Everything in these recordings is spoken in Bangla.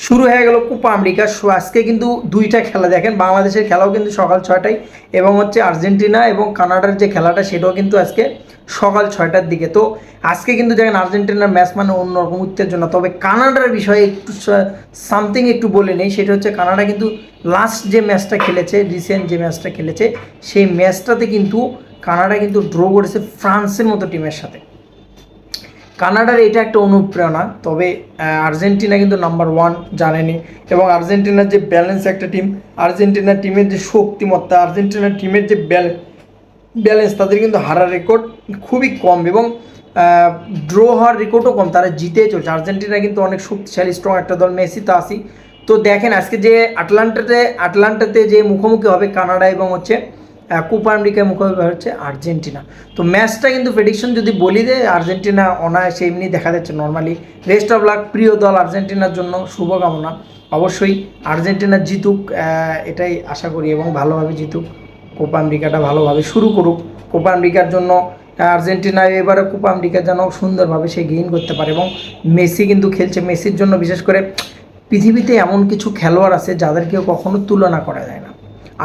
শুরু হয়ে গেল কোপা আমেরিকা। আজকে কিন্তু দুইটা খেলা। দেখেন, বাংলাদেশের খেলাও কিন্তু সকাল ছয়টায় এবং হচ্ছে আর্জেন্টিনা এবং কানাডার যে খেলাটা, সেটাও কিন্তু আজকে সকাল ছয়টার দিকে। তো, আজকে কিন্তু দেখেন আর্জেন্টিনার ম্যাচ মানে অন্যরকম উত্তেজনা। তবে কানাডার বিষয়ে একটু সামথিং একটু বলে নেই। সেটা হচ্ছে কানাডা কিন্তু লাস্ট যে ম্যাচটা খেলেছে রিসেন্ট যে ম্যাচটা খেলেছে, সেই ম্যাচটাতে কিন্তু কানাডা কিন্তু ড্র করেছে ফ্রান্সের মতো টিমের সাথে। কানাডার এটা একটা অনুপ্রেরণা, তবে আর্জেন্টিনা কিন্তু নাম্বার ওয়ান জানেনি। এবং আর্জেন্টিনার যে ব্যালেন্স একটা টিম আর্জেন্টিনার টিমের যে শক্তিমত্তা, আর্জেন্টিনার টিমের যে ব্যালেন্স তাদের কিন্তু হারার রেকর্ড খুবই কম এবং ড্র হওয়ার রেকর্ডও কম, তারা জিতে চলছে। আর্জেন্টিনা কিন্তু অনেক শক্তিশালী স্ট্রং একটা দল, মেসি তো আসি তো দেখেন, আজকে যে আটলান্টাতে আটলান্টাতে যে মুখোমুখি হবে কানাডা এবং হচ্ছে কোপা আমেরিকার মুখোমুখি হচ্ছে আর্জেন্টিনা। তো ম্যাচটা কিন্তু প্রেডিকশন যদি বলি দেয় আর্জেন্টিনা অনায়াসে এমনি দেখা যাচ্ছে নর্মালি রেস্ট অফ লাক প্রিয় দল আর্জেন্টিনার জন্য শুভকামনা। অবশ্যই আর্জেন্টিনা জিতুক এটাই আশা করি এবং ভালোভাবে জিতুক। কোপা আমেরিকাটা ভালোভাবে শুরু করুক। কোপা আমেরিকার জন্য আর্জেন্টিনা এবারে কোপা আমেরিকা যেন সুন্দরভাবে সে গেইন করতে পারে এবং মেসি কিন্তু খেলছে। মেসির জন্য বিশেষ করে পৃথিবীতে এমন কিছু খেলোয়াড় আছে যাদেরকে কখনো তুলনা করা যায় না।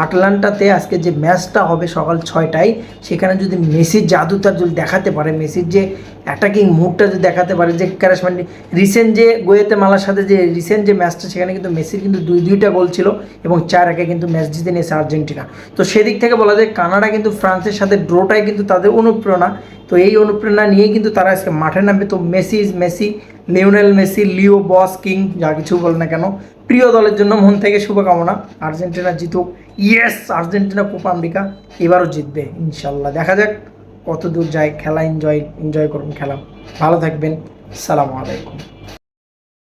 আটলান্টাতে আজকে যে ম্যাচটা হবে সকাল ছয়টায়, সেখানে যদি মেসির জাদুটা যদি দেখাতে পারে, মেসির যে অ্যাটাকিং মুডটা যদি দেখাতে পারে যে ক্যারাসমেন্ট রিসেন্ট যে গোয়েতে মালার সাথে যে রিসেন্ট যে ম্যাচটা সেখানে কিন্তু মেসির কিন্তু দুই, দুইটা গোল ছিল এবং চার একে কিন্তু ম্যাচ জিতে নিয়েছে আর্জেন্টিনা। তো সেদিক থেকে বলা যায় কানাডা কিন্তু ফ্রান্সের সাথে ড্রোটাই কিন্তু তাদের অনুপ্রেরণা। তো এই অনুপ্রেরণা নিয়েই কিন্তু তারা আজকে মাঠে নামবে। তো Messi is Messi Lionel Messi Leo boss king যা কিছু বল না কেন। প্রিয় দলের জন্য মন থেকে শুভকামনা। আর্জেন্টিনা জিতুক। ইয়েস আর্জেন্টিনা কোপা আমেরিকা এবারও জিতবে, ইনশাল্লাহ। দেখা যাক কত দূর যায় খেলা এনজয় এনজয় করুন খেলা। ভালো থাকবেন সালামু আলাইকুম।